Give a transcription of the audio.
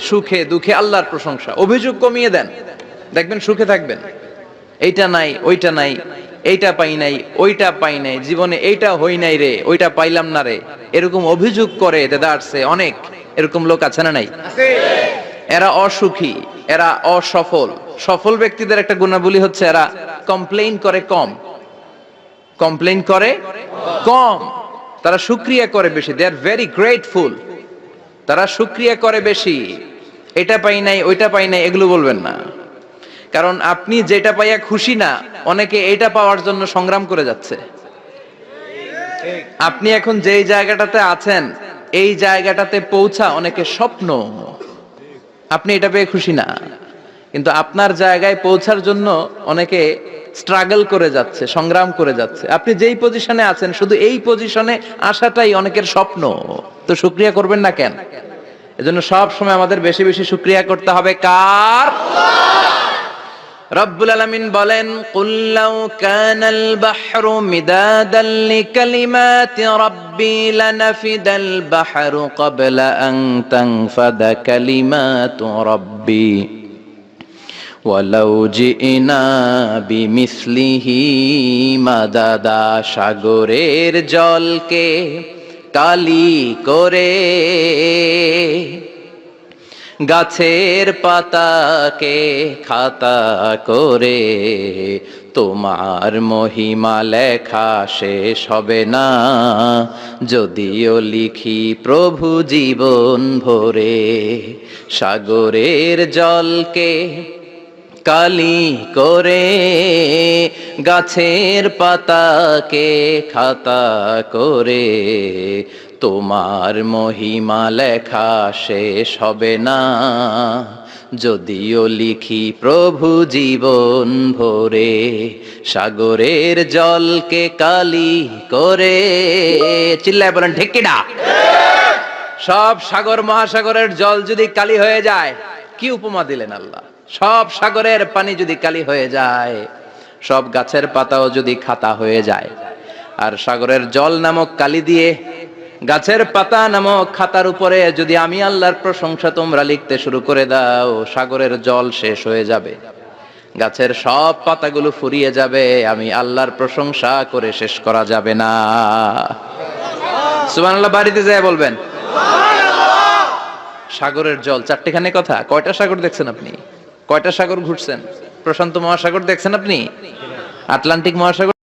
সুখে দুঃখে আল্লাহর প্রশংসা, অভিযোগ কমিয়ে দেন। দেখবেন সুখে থাকবেন। এইটা নাই, ওইটা নাই, এইটা পাই নাই, ওইটা পাই নাই, জীবনে এইটা হই নাই রে, ওইটা পাইলাম না রে। এরকম অভিযোগ করে দেদারসে অনেক। এরকম লোক আছে না নাই? এরা অসুখী, এরা অসফল। সফল ব্যক্তিদের একটা গুণাবলী হচ্ছে এরা কমপ্লেইন করে কম। কমপ্লেইন করে কম। তারা শুক্রিয়া করে বেশি, দে আর ভেরি গ্রেটফুল। তারা শুক্রিয়া করে বেশি। এটা পাই নাই, ওইটা পাই নাই, এগুলো বলবেন না। কারণ আপনি যেটা পাইয়া খুশি না, অনেকে এটা পাওয়ার জন্য সংগ্রাম করে যাচ্ছে। আপনি এখন যেই জায়গাটাতে আছেন, এই জায়গাটাতে পৌঁছা অনেকে স্বপ্ন। আপনি এটা পেয়ে খুশি না। কিন্তু আপনার জায়গায় পৌঁছার জন্য অনেকে স্ট্রাগল করে যাচ্ছে, সংগ্রাম করে যাচ্ছে। আপনি যেই পজিশনে আছেন, শুধু এই পজিশনে আসাটাই অনেকের স্বপ্ন। তো শুক্রিয়া করবেন না কেন? এজন্য সব সময় আমাদের বেশি বেশি শুক্রিয়া করতে হবে। কার? রব্বুল আলামিন বলেন, কুল লাউ কানাল বাহরু মিদাদান লিকালিমাতি রাব্বি লানাফিদাল বাহরু ক্বাবলা আন তানফাদা কালিমাতু রাব্বি। ওয়ালাউ জিনা বিমিসলিহি মাদাদা সাগরের জলকে কালি করে। গাছের পাতাকে খাতা করে। তোমার মহিমা লেখা শেষ হবে না। যদিও লিখি প্রভু জীবন ভরে সাগরের জলকে কালি করে গাছের পাতাকে খাতা করে। তোমার মহিমা লেখা শেষ হবে না। যদিও লিখি প্রভু জীবন ভরে, সাগরের জলকে কালি করে। চিল্লায় বলেন ঢেকিডা সব সাগর, মহাসাগরের জল যদি কালি হয়ে যায়, কি উপমা দিলেন আল্লাহ? সব সাগরের পানি যদি কালি হয়ে যায়, সব গাছের পাতাও যদি খাতা হয়ে যায়। আর সাগরের জল নামক কালি দিয়ে গাছের পাতা নামক খাতার উপরে যদি আমি আল্লাহর প্রশংসা তোমরা লিখতে শুরু করে দাও, সাগরের জল শেষ হয়ে যাবে। গাছের সব পাতাগুলো ফুরিয়ে যাবে, আমি আল্লাহর প্রশংসা করে শেষ করা যাবে না। সুবহানাল্লাহ, বাড়িতে যায় বলবেন। সাগরের জল, চারটেখানে কথা, কয়টা সাগর দেখছেন আপনি? কয়টা সাগর ঘুরছেন? প্রশান্ত মহাসাগর দেখছেন আপনি? আটলান্টিক মহাসাগর